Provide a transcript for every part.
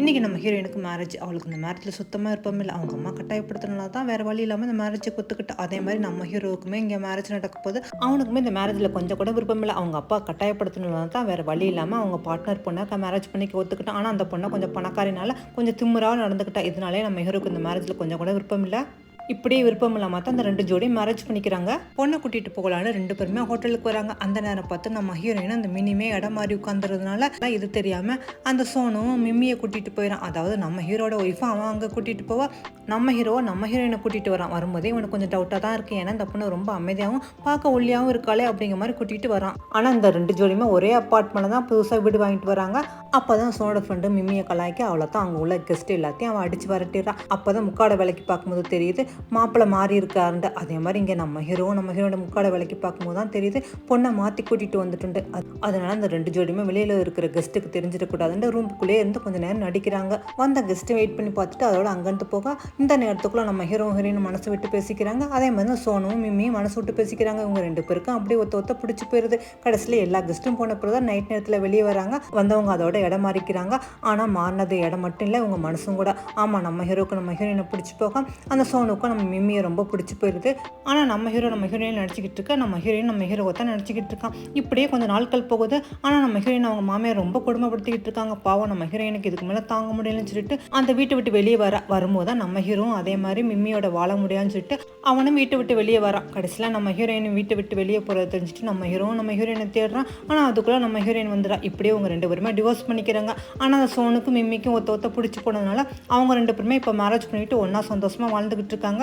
இன்றைக்கி நம்ம ஹீரோயினுக்கு மேரேஜ் அவளுக்கு இந்த மேரேஜில் சுத்தமாக இருப்போம் இல்லை. அவங்க அம்மா கட்டாயப்படுத்தினால தான் வேறு வழி இல்லாமல் இந்த மேரேஜை கொத்துக்கிட்டு அதே மாதிரி நம்ம ஹீரோவுக்குமே இங்கே மேரேஜ் நடக்க போது அவனுக்குமே இந்த மேரேஜில் கொஞ்சம் கூட விருப்பம் இல்லை. அவங்க அப்பா கட்டாயப்படுத்தினால தான் வேறு வழி இல்லாமல் அவங்க பார்ட்னர் பொண்ணை மேரேஜ் பண்ணி ஒத்துக்கிட்டான். ஆனால் அந்த பொண்ணை கொஞ்சம் பணக்காரினால கொஞ்சம் திமுறாக நடந்துக்கிட்டா. இதனாலே நம்ம ஹீரோக்கு இந்த மேரேஜில் கொஞ்சம் கூட விருப்பம் இல்லை. இப்படியே விருப்பம் இல்லாமல் தான் அந்த ரெண்டு ஜோடியும் மேரேஜ் பண்ணிக்கிறாங்க. பொண்ணை கூட்டிகிட்டு போகலான்னு ரெண்டு பேருமே ஹோட்டலுக்கு வராங்க. அந்த நேரம் பார்த்து நம்ம ஹீரோயின் அந்த மினிமே இடம் மாறி உட்காந்துறதுனால இது தெரியாமல் அந்த சோனும் மிம்மியை கூட்டிகிட்டு போயிடும் அதாவது நம்ம ஹீரோட ஒய்ஃபும் அவன் அங்கே கூட்டிகிட்டு போவா. நம்ம ஹீரோவை நம்ம ஹீரோயினை கூட்டிகிட்டு வரான். வரும்போதே இவனுக்கு கொஞ்சம் டவுட்டாக தான் இருக்குது ஏன்னா இந்த பொண்ணு ரொம்ப அமைதியாகவும் பார்க்க ஒல்லியாகவும் இருக்காளே அப்படிங்கிற மாதிரி கூட்டிகிட்டு வரான். ஆனால் இந்த ரெண்டு ஜோடியுமே ஒரே அப்பார்ட்மெண்ட்டில் தான் புதுசாக வீடு வாங்கிட்டு வராங்க. அப்போ தான் சோனோட ஃப்ரெண்டு மிம்மியை கலாய்க்க அவ்வளோ தான் அங்கே உள்ள கெஸ்ட் எல்லாத்தையும் அவன் அடித்து வரட்டிடுறான். அப்போ தான் முக்காட வேலைக்கு பார்க்கும்போது தெரியுது மாப்பிள்ளை மாறி இருக்காருன்ட்டு அதே மாதிரி இங்கே நம்ம ஹீரோ நம்ம ஹீரோட முக்காட விலைக்கு பார்க்கும்போது தான் தெரியுது பொண்ணை மாற்றி கூட்டிகிட்டு வந்துட்டுண்டு. அதனால அந்த ரெண்டு ஜோடியுமே வெளியில் இருக்கிற கெஸ்ட்டுக்கு தெரிஞ்சிடக்கூடாதுன்னு ரூமுக்குள்ளேயே இருந்து கொஞ்சம் நேரம் நடிக்கிறாங்க. வந்த கெஸ்ட்டை வெயிட் பண்ணி பார்த்துட்டு அதோட அங்கேருந்து போக இந்த நேரத்துக்குள்ள நம்ம ஹீரோ ஹீரோயின் மனசு விட்டு பேசிக்கிறாங்க. அதே மாதிரி தான் சோனும் மிம்மியும் மனசு விட்டு பேசிக்கிறாங்க. இவங்க ரெண்டு பேருக்கும் அப்படியே ஒத்த ஒத்த பிடிச்சி போயிருது. கடைசியில் எல்லா கெஸ்ட்டும் போன பிறகு தான் நைட் நேரத்தில் வெளியே வராங்க. வந்தவங்க அதோட இடம் மாறிக்கிறாங்க. ஆனால் மாறினது இடம் மட்டும் இல்லை இவங்க மனசும் கூட. ஆமாம் நம்ம ஹீரோக்கு நம்ம ஹீரோயினை பிடிச்சி போக அந்த சோனுக்கும் நம்ம மிம்மியை ரொம்ப பிடிச்சி போயிடுது ஆனால் நம்ம ஹீரோ நம்ம ஹீரோயின் நடிச்சிக்கிட்டு இருக்கா? நம்ம ஹீரோயின் நம்ம ஹீரோவை தான் நடிச்சிக்கிட்டு இருக்கான். இப்படியே கொஞ்சம் நாட்கள் போகுது. ஆனால் நம்ம ஹீரோயின் அவங்க மாமியார் ரொம்ப கொடுமைப்படுத்திக்கிட்டு இருக்காங்க. பாவம் நம்ம ஹீரோயினுக்கு இதுக்கு மேலே தாங்க முடியலன்னு சொல்லிட்டு அந்த வீட்டை விட்டு வெளியே வர வரும்போது தான் நம்ம ஹீரோவும் அதே மாதிரி மிம்மியோட வாழ முடியாதுன்னு சொல்லிட்டு அவனும் வீட்டை விட்டு வெளியே வரான். கடைசியில் நம்ம ஹீரோயின் வீட்டை விட்டு வெளியே போகிறத தெரிஞ்சுட்டு நம்ம ஹீரோவும் நம்ம ஹீரோயினை தேடுறான். ஆனால் அதுக்குள்ளே நம்ம ஹீரோயின் வந்துடா இப்படியே அவங்க ரெண்டு பேருமே டிவோர்ஸ் பண்ணிக்கிறாங்க. ஆனால் அந்த சோனுக்கும் மிம்மிக்கும் ஒத்த ஒத்த பிடிச்சி போனதுனால அவங்க ரெண்டு பேருமே இப்போ மேரேஜ் பண்ணிட்டு ஒன்றா சந்தோஷமாக வாழ்ந்துக்கிட்டு இருக்காங்க.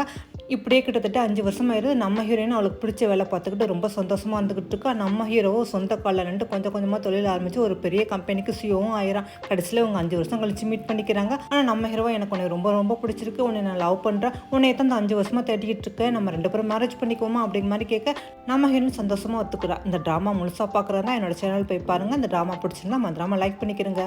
இப்படியே கிட்டத்தட்ட அஞ்சு வருஷம் ஆயிருது நம்ம ஹீரோயினும் அவளுக்கு பிடிச்ச வேலை பார்த்துக்கிட்டு ரொம்ப சந்தோஷமாக இருந்துக்கிட்டு இருக்கா. நம்ம ஹீரோவும் சொந்த காலில் நின்று கொஞ்சம் கொஞ்சமாக தொழில் ஆரம்பித்து ஒரு பெரிய கம்பெனிக்கு சிஓவும் ஆயிரான் கடைசியில் இவங்க அஞ்சு வருஷம் கழிச்சு மீட் பண்ணிக்கிறாங்க. ஆனால் நம்ம ஹீரோவை எனக்கு உன்னை ரொம்ப ரொம்ப பிடிச்சிருக்கு. உன்னை நான் லவ் பண்ணுறேன் உன்னை தான் அந்த அஞ்சு வருஷமாக தேடிக்கிட்டு இருக்கேன். நம்ம ரெண்டு பேரும் மேரேஜ் பண்ணிக்குவோமா அப்படிங்கிற மாதிரி கேட்க நம்ம ஹீரோயின் சந்தோஷமாக ஒத்துக்கிறா. இந்த ட்ராமா முழுசாக பார்க்குறதா என்னோட சேனல் போய் பாருங்கள் இந்த ட்ராமா பிடிச்சிருந்தா அந்த ட்ராமா லைக் பண்ணிக்கிறேங்க.